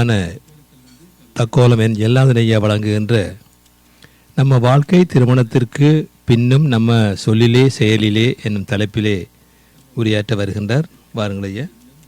ஆன தக்கோலம் என் எல்லாதனையா வழங்குகின்ற நம்ம வாழ்க்கை திருமணத்திற்கு பின்னும் நம்ம சொல்லிலே செயலிலே என்னும் தலைப்பிலே உரையாற்ற வருகின்றார். வாருங்கள் ஐயா.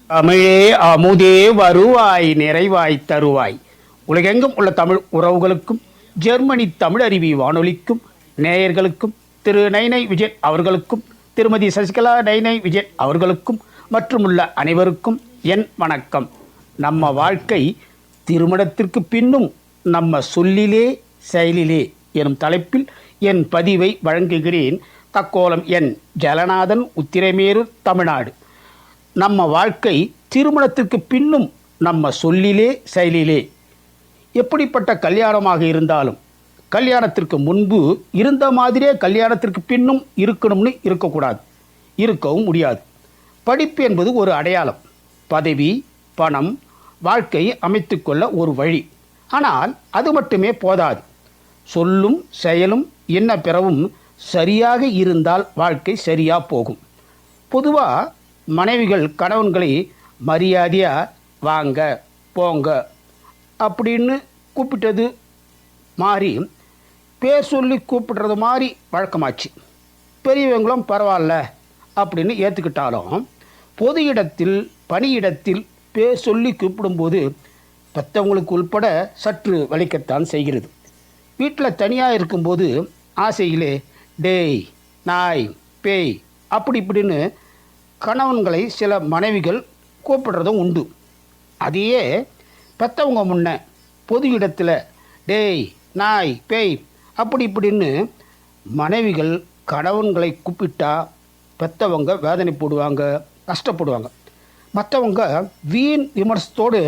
தமிழே அமுதே வருவாய் நிறைவாய் தருவாய். உலகெங்கும் உள்ள தமிழ் உறவுகளுக்கும் ஜெர்மனி தமிழ் வானொலிக்கும் நேயர்களுக்கும் திரு நைனை விஜய் அவர்களுக்கும் திருமதி சசிகலா நைனை விஜய் அவர்களுக்கும் மற்றும் உள்ள அனைவருக்கும் என் வணக்கம். நம்ம வாழ்க்கை திருமணத்திற்கு பின்னும் நம்ம சொல்லிலே செயலிலே எனும் தலைப்பில் என் பதிவை வழங்குகிறேன். தக்கோலம் என் ஜலநாதன் உத்திரமேரூர் தமிழ்நாடு. நம்ம வாழ்க்கை திருமணத்திற்கு பின்னும் நம்ம சொல்லிலே செயலிலே எப்படிப்பட்ட கல்யாணமாக இருந்தாலும் கல்யாணத்திற்கு முன்பு இருந்த மாதிரியே கல்யாணத்திற்கு பின்னும் இருக்கணும்னு இருக்கக்கூடாது. இருக்கவும் முடியாது. படிப்பு என்பது ஒரு அடையாளம். பதவி பணம் வாழ்க்கையை அமைத்துக்கொள்ள ஒரு வழி. ஆனால் அது மட்டுமே போதாது. சொல்லும் செயலும் என்ன பிறவும் சரியாக இருந்தால் வாழ்க்கை சரியாக போகும். பொதுவாக மனைவிகள் கணவன்களை மரியாதையாக வாங்க போங்க அப்படின்னு கூப்பிட்டது மாறி பேர் சொல்லி கூப்பிடுறது மாதிரி வழக்கமாச்சு. பெரியவங்களும் பரவாயில்ல அப்படின்னு ஏற்றுக்கிட்டாலும் பொது இடத்தில் பணியிடத்தில் பேர் சொல்லி கூப்பிடும்போது பெற்றவங்களுக்கு உள்பட சற்று வலிக்கத்தான் செய்கிறது. வீட்டில் தனியாக இருக்கும்போது ஆசையிலே டேய் நாய் பேய் அப்படி இப்படின்னு கணவன்களை சில மனைவிகள் கூப்பிடுறதும் உண்டு. அதையே பெற்றவங்க முன்ன பொது இடத்துல டேய் நாய் பேய் அப்படி இப்படின்னு மனைவிகள் கணவன்களை கூப்பிட்டா பெற்றவங்க வேதனை போடுவாங்க கஷ்டப்படுவாங்க. மற்றவங்க வீண் விமர்சத்தோடு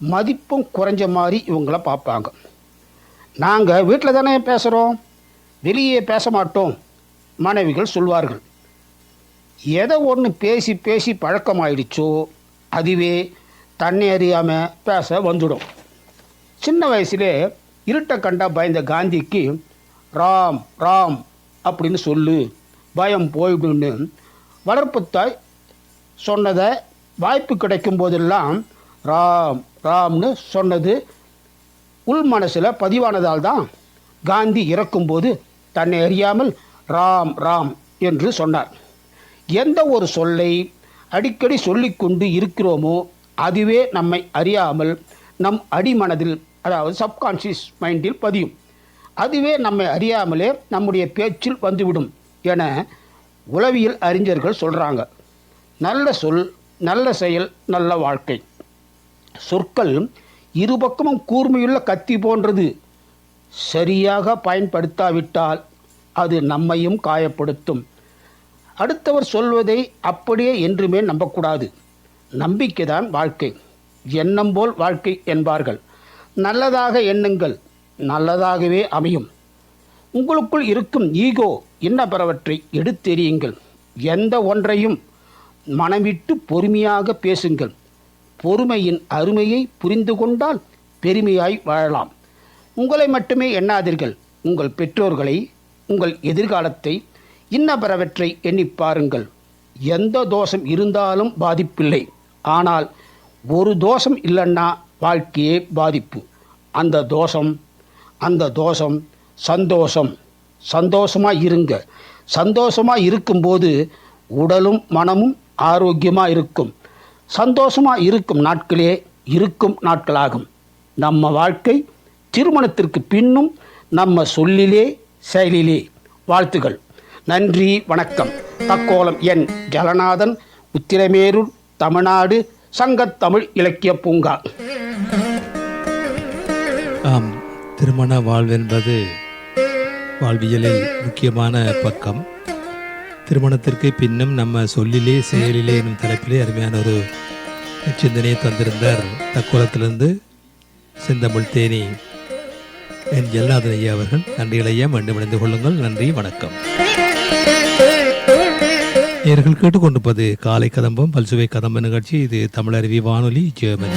மதிப்பும் குறைஞ்ச மாதிரி இவங்கள பார்ப்பாங்க. நாங்கள் வீட்டில் தானே பேசுகிறோம் வெளியே பேச மாட்டோம் மனைவிகள் சொல்வார்கள். எதை ஒன்று பேசி பேசி பழக்கமாயிடுச்சோ அதுவே தன்னை அறியாமல் பேச வந்துடும். சின்ன வயசுலே இருட்டை கண்டா பயந்த காந்திக்கு ராம் ராம் அப்படின்னு சொல்லு பயம் போயிடுன்னு வளர்ப்புத்தாய் சொன்னதை வாய்ப்பு கிடைக்கும் போதெல்லாம் ராம் ராம்னு சொன்னது உள் மனசில் பதிவானதால் தான் காந்தி இறக்கும்போது தன்னை அறியாமல் ராம் ராம் என்று சொன்னார். எந்த ஒரு சொல்லை அடிக்கடி சொல்லிக்கொண்டு இருக்கிறோமோ அதுவே நம்மை அறியாமல் நம் அடிமனதில் அதாவது சப்கான்ஷியஸ் மைண்டில் பதியும். அதுவே நம்மை அறியாமலே நம்முடைய பேச்சில் வந்துவிடும் என உளவியல் அறிஞர்கள் சொல்கிறாங்க நல்ல சொல் நல்ல செயல் நல்ல வாழ்க்கை. சொற்கள் இருபக்கமும் கூர்மையுள்ள கத்தி போன்றது. சரியாக பயன்படுத்தாவிட்டால் அது நம்மையும் காயப்படுத்தும். அடுத்தவர் சொல்வதை அப்படியே என்றுமே நம்பக்கூடாது. நம்பிக்கைதான் வாழ்க்கை. எண்ணம் போல் வாழ்க்கை என்பார்கள். நல்லதாக எண்ணுங்கள் நல்லதாகவே அமையும். உங்களுக்குள் இருக்கும் ஈகோ என்ன பிறவற்றை எடுத்தெறியுங்கள். எந்த ஒன்றையும் மனமிட்டு பொறுமையாக பேசுங்கள். பொறுமையின் அருமையை புரிந்து கொண்டால் பெருமையாய் வாழலாம். உங்களை மட்டுமே எண்ணாதீர்கள். உங்கள் பெற்றோர்களை உங்கள் எதிர்காலத்தை இன்ன பிறவற்றை எண்ணிப் பாருங்கள். எந்த தோஷம் இருந்தாலும் பாதிப்பில்லை. ஆனால் ஒரு தோஷம் இல்லைன்னா வாழ்க்கையே பாதிப்பு. அந்த தோஷம் அந்த தோஷம் சந்தோஷம். சந்தோஷமாக இருங்க. சந்தோஷமாக இருக்கும்போது உடலும் மனமும் ஆரோக்கியமாக இருக்கும். சந்தோஷமாக இருக்கும் நாட்களே இருக்கும் நாட்களாகும். நம்ம வாழ்க்கை திருமணத்திற்கு பின்னும் நம்ம சொல்லிலே செயலிலே. வாழ்த்துகள். நன்றி வணக்கம். தக்கோலம் என் ஜலநாதன் உத்திரமேரூர் தமிழ்நாடு சங்கத்தமிழ் இலக்கிய பூங்கா. ஆம் திருமண வாழ்வென்பது வாழ்வியலில் முக்கியமான பக்கம். திருமணத்திற்கு பின்னும் நம்ம சொல்லிலே செயலிலே எனும் தலைப்பிலே அருமையான ஒரு சிந்தனையை தந்திருந்தார். தக்கோலத்திலிருந்து செந்தமிழ் தேனி என் ஜல்லாதன் ஐயா அவர்கள். நன்றிகளையா மீண்டும் இணைந்து கொள்ளுங்கள். நன்றி வணக்கம். நேர்கள் கேட்டுக்கொண்டிருப்பது காலை கதம்பம் பல்சுவை கதம்ப நிகழ்ச்சி. இது தமிழருவி வானொலி ஜெர்மனி